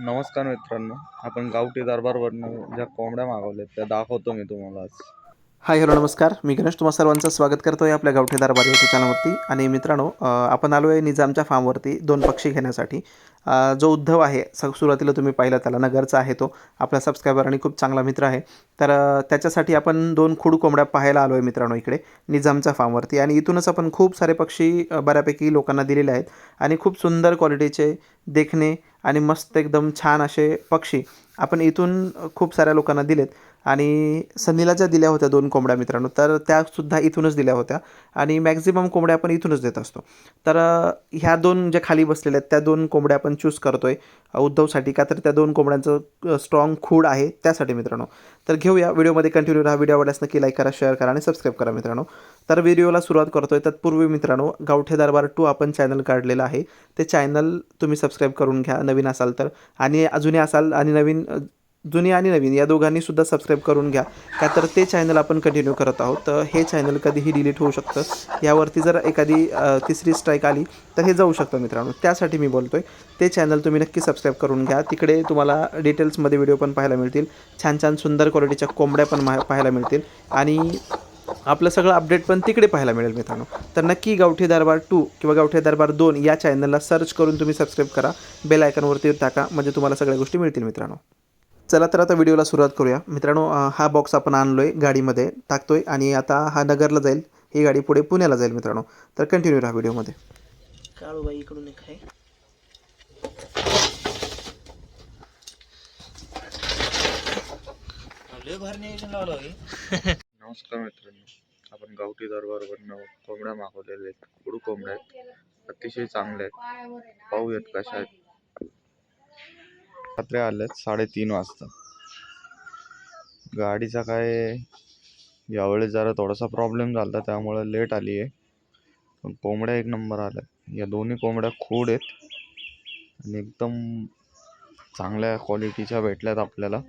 नमस्कार मित्रांनो आपण गावठी दरबारवरनं ज्या कोंबड्या मागवल्या त्या दाखवतो मी तुम्हाला आज. हाय हॅलो नमस्कार. मी गणेश तुम्हा सर्वांचं स्वागत करतो आहे आपल्या गावठी दरबार यूट्यूब चॅनलवरती आणि मित्रांनो आपण आलो आहे निजामच्या फार्मवरती दोन पक्षी घेण्यासाठी. जो उद्धव आहे स सुरुवातीला तुम्ही पाहिला त्याला नगरचा आहे तो. आपला सबस्क्रायबर आणि खूप चांगला मित्र आहे. तर त्याच्यासाठी आपण दोन खुड कोंबड्या पाहायला आलो आहे मित्रांनो इकडे निजामच्या फार्मवरती आणि इथूनच आपण खूप सारे पक्षी बऱ्यापैकी लोकांना दिलेले आहेत. आणि खूप सुंदर क्वालिटीचे देखणे आणि मस्त एकदम छान असे पक्षी आपण इथून खूप साऱ्या लोकांना दिलेत. आणि सनीला ज्या दिल्या होत्या दोन कोंबड्या मित्रांनो तर त्यासुद्धा इथूनच दिल्या होत्या. आणि मॅक्झिमम कोंबड्या आपण इथूनच देत असतो. तर ह्या दोन ज्या खाली बसलेल्या आहेत त्या दोन कोंबड्या आपण चूज करतोय आहे उद्धवसाठी. का तर त्या दोन कोंबड्यांचं स्ट्रॉंग खूड आहे त्यासाठी मित्रांनो. तर घेऊया व्हिडिओमध्ये कंटिन्यू राहा. व्हिडिओ आवडल्यास नक्की लाईक करा शेअर करा आणि सबस्क्राईब करा मित्रांनो. तर व्हिडिओला सुरुवात करतोय. तत्पूर्वी मित्रांनो गावठे दरबार टू आपण चॅनल काढलेलं आहे. ते चॅनल तुम्ही सबस्क्राईब करून घ्या. नवीन असाल तर. आणि अजूनही असाल आणि नवीन जुनी आणि नवीन या दोघांनी सुद्धा सबस्क्राईब करून घ्या. का तर ते चॅनल आपण कंटिन्यू करत आहोत. तर हे चॅनल कधीही डिलीट होऊ शकतं. यावरती जर एखादी तिसरी स्ट्राईक आली तर हे जाऊ शकतं मित्रांनो. त्यासाठी मी बोलतो आहे ते चॅनल तुम्ही नक्की सबस्क्राईब करून घ्या. तिकडे तुम्हाला डिटेल्समध्ये व्हिडिओ पण पाहायला मिळतील. छान छान सुंदर क्वालिटीच्या कोंबड्या पण मा पाहायला मिळतील. आणि आपलं सगळं अपडेट पण तिकडे पाहायला मिळेल मित्रांनो. तर नक्की गावठी दरबार टू किंवा गावठी दरबार दोन या चॅनलला सर्च करून तुम्ही सबस्क्राईब करा. बेल आयकॉनवरती टाका. म्हणजे तुम्हाला सगळ्या गोष्टी मिळतील मित्रांनो. चला तर आता व्हिडिओला सुरुवात करूया. मित्रांनो हा बॉक्स आपण आणलो आहे गाडीमध्ये टाकतोय आणि आता हा नगरला जाईल. ही गाडी पुढे पुण्याला जाईल मित्रांनो. तर कंटिन्यू राहा व्हिडिओमध्ये. काळूबाई इकडून एक आहे. नमस्कार मित्रांनो. आपण गावठी दरबारवरनं कोंबड्या मागवलेल्या आहेत. कुडू कोंबड्या आहेत. अतिशय चांगल्या आहेत. पाहूयात कशा आहेत. रात्री आल्यात साडेतीन वाजता. गाडीचा काय यावेळेस जरा थोडासा प्रॉब्लेम झाला त्यामुळे लेट आली आहे. पण कोंबड्या एक नंबर आल्या. या दोन्ही कोंबड्या खूड आहेत. आणि एकदम चांगल्या क्वालिटीच्या भेटल्यात आपल्याला.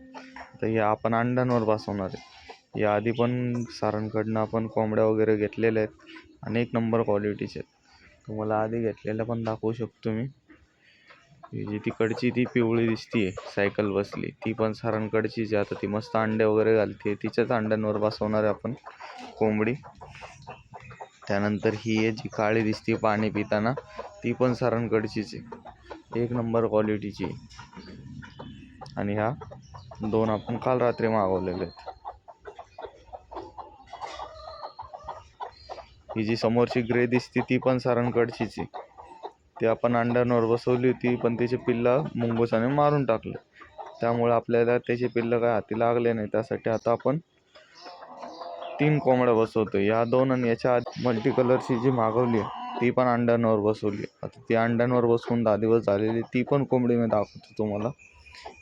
तर या आपण अंड्यांवर बसवणार आहे. या आधी पण सरांकडनं आपण कोंबड्या वगैरे घेतलेल्या आहेत. आणि एक नंबर क्वालिटीचे आहेत. तुम्हाला आधी घेतलेल्या पण दाखवू शकतो मी. ही जी तिकडची ती पिवळी दिसतीये सायकल बसली. ती पण सरांकडचीच आहे आता ती मस्त अंडे वगैरे घालते तिच्याच अंड्यांवर बसवणार आहे आपण कोंबडी. त्यानंतर ही आहे जी काळी दिसते पाणी पिताना ती पण सरांकडचीच आहे. एक नंबर क्वालिटीची आणि ह्या दोन आपण काल रात्री मागवलेले आहेत. ही जी समोरची ग्रे दिसते ती पण सरांकडचीच आहे. ती आपण अंड्यांवर बसवली होती पण त्याचे पिल्लं मुंगुसाने मारून टाकलं. त्यामुळे आपल्याला त्याचे पिल्लं काय हाती लागले नाही. त्यासाठी आता आपण तीन कोंबड्या बसवतो या दोन आणि याच्या आधी मल्टी कलरची जी मागवली आहे ती पण अंड्यांवर बसवली आता ती अंड्यांवर बसवून दहा दिवस झालेली ती पण कोंबडी मी दाखवतो तुम्हाला.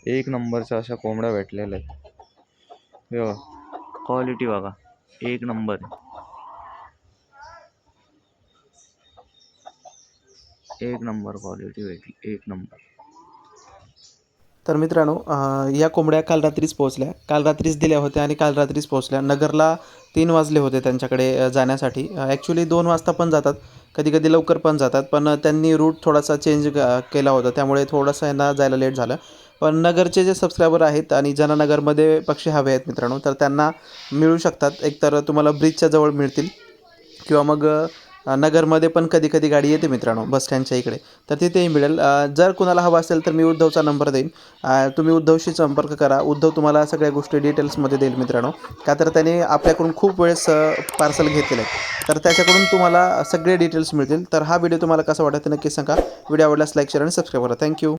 एक नंबरच्या अशा कोंबड्या भेटलेल्या आहेत. क्वालिटी बघा. एक नंबर. एक नंबर क्वालिटी भेटली एक नंबर. तर मित्रांनो या कोंबड्या काल रात्रीच पोहोचल्या. काल रात्रीच दिल्या होत्या आणि काल रात्रीच पोहोचल्या. नगरला तीन वाजले होते त्यांच्याकडे जाण्यासाठी. ॲक्च्युली दोन वाजता पण जातात. कधी कधी लवकर पण जातात. पण त्यांनी रूट थोडासा चेंज केला होता. त्यामुळे थोडंसं यांना जायला लेट झालं. पण नगरचे जे सबस्क्रायबर आहेत आणि ज्यांना नगरमध्ये पक्षी हवे आहेत मित्रांनो तर त्यांना मिळू शकतात. एकतर तुम्हाला ब्रिजच्या जवळ मिळतील. किंवा मग नगरमध्ये पण कधी कधी गाडी येते मित्रांनो बस स्टँडच्या इकडे. तर तिथेही मिळेल. जर कुणाला हवा असेल तर मी उद्धवचा नंबर देईन. तुम्ही उद्धवशी संपर्क करा. उद्धव तुम्हाला सगळ्या गोष्टी डिटेल्समध्ये देईल मित्रांनो. का तर त्याने आपल्याकडून खूप वेळेस पार्सल घेतलेलं आहे. तर त्याच्याकडून तुम्हाला सगळे डिटेल्स मिळतील. तर हा व्हिडिओ तुम्हाला कसा वाटत नक्की सांगा. व्हिडिओ आवडल्यास लाईक शेअर आणि सबस्क्राईब करा. Thank you.